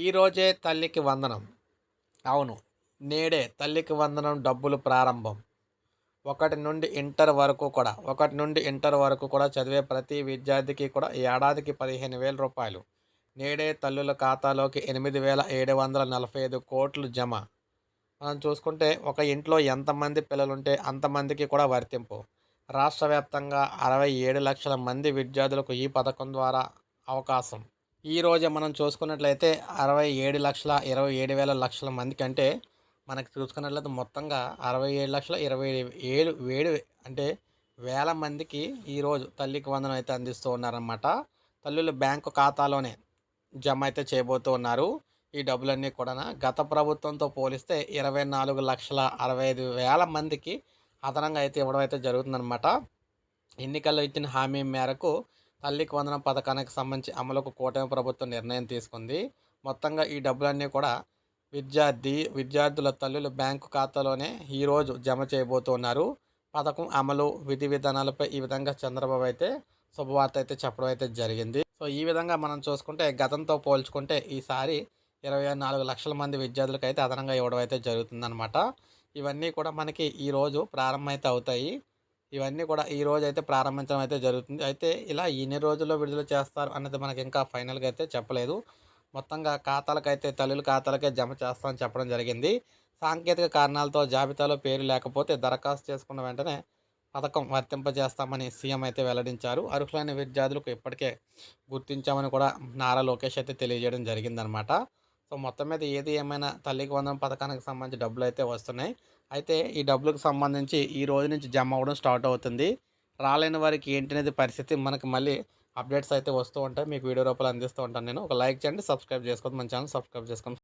ఈరోజే తల్లికి వందనం. అవును నేడే తల్లికి వందనం డబ్బులు ప్రారంభం. ఒకటి నుండి ఇంటర్ వరకు కూడా ఒకటి నుండి ఇంటర్ వరకు కూడా చదివే ప్రతి విద్యార్థికి కూడా ఏడాదికి పదిహేను వేల రూపాయలు. నేడే తల్లుల ఖాతాలోకి ఎనిమిది వేల ఏడు వందల నలభై ఐదు కోట్లు జమ. మనం చూసుకుంటే ఒక ఇంట్లో ఎంతమంది పిల్లలుంటే అంతమందికి కూడా వర్తింపు. రాష్ట్ర వ్యాప్తంగా అరవై ఏడు లక్షల మంది విద్యార్థులకు ఈ పథకం ద్వారా అవకాశం. ఈరోజు మనం చూసుకున్నట్లయితే అరవై ఏడు లక్షల ఇరవై ఏడు వేల లక్షల మంది కంటే మనకు చూసుకున్నట్లయితే మొత్తంగా అరవై ఏడు లక్షల ఇరవై ఏడు వేడు అంటే వేల మందికి ఈరోజు తల్లికి వందనం అయితే అందిస్తూ ఉన్నారన్నమాట. తల్లులు బ్యాంకు ఖాతాలోనే జమ అయితే చేయబోతూ ఉన్నారు. ఈ డబ్బులన్నీ కూడా గత ప్రభుత్వంతో పోలిస్తే ఇరవై నాలుగు లక్షల అరవై ఐదు వేల మందికి అదనంగా అయితే ఇవ్వడం అయితే జరుగుతుందన్నమాట. ఎన్నికల్లో ఇచ్చిన హామీ మేరకు తల్లికి వందనం పథకానికి సంబంధించి అమలుకు కూటమి ప్రభుత్వం నిర్ణయం తీసుకుంది. మొత్తంగా ఈ డబ్బులన్నీ కూడా విద్యార్థి విద్యార్థుల తల్లులు బ్యాంకు ఖాతాలోనే ఈరోజు జమ చేయబోతున్నారు. పథకం అమలు విధి విధానాలపై ఈ విధంగా చంద్రబాబు అయితే శుభవార్త అయితే చెప్పడం అయితే జరిగింది. సో ఈ విధంగా మనం చూసుకుంటే గతంతో పోల్చుకుంటే ఈసారి ఇరవై నాలుగు లక్షల మంది విద్యార్థులకు అయితే అదనంగా ఇవ్వడం అయితే జరుగుతుందన్నమాట. ఇవన్నీ కూడా మనకి ఈరోజు ప్రారంభమైతే అవుతాయి. ఇవన్నీ కూడా ఈ రోజు అయితే ప్రారంభించడం అయితే జరుగుతుంది. అయితే ఇలా ఎన్ని రోజుల్లో విడుదల చేస్తారు అన్నది మనకి ఇంకా ఫైనల్గా అయితే చెప్పలేదు. మొత్తంగా ఖాతాలకైతే తల్లుల ఖాతాలకే జమ చేస్తామని చెప్పడం జరిగింది. సాంకేతిక కారణాలతో జాబితాలో పేరు లేకపోతే దరఖాస్తు చేసుకున్న వెంటనే పథకం వర్తింపజేస్తామని సీఎం అయితే వెల్లడించారు. అర్హులైన విద్యార్థులకు ఇప్పటికే గుర్తించామని కూడా నారా లోకేష్ అయితే తెలియజేయడం జరిగిందనమాట సో మొత్తం మీద ఏది ఏమైనా తల్లికి వందనం పథకానికి సంబంధించి డబ్బులు అయితే వస్తున్నాయి. అయితే ఈ డబ్బులకు సంబంధించి ఈ రోజు నుంచి జమ అవ్వడం స్టార్ట్ అవుతుంది. రాలేని వారికి ఏంటనేది పరిస్థితి మనకి మళ్ళీ అప్డేట్స్ అయితే వస్తూ ఉంటాయి. మీకు వీడియో రూపాయలు అందిస్తూ ఉంటాను నేను. ఒక లైక్ చేయండి సబ్స్క్రైబ్ చేసుకోండి మన ఛానల్ సబ్స్క్రైబ్ చేసుకోండి.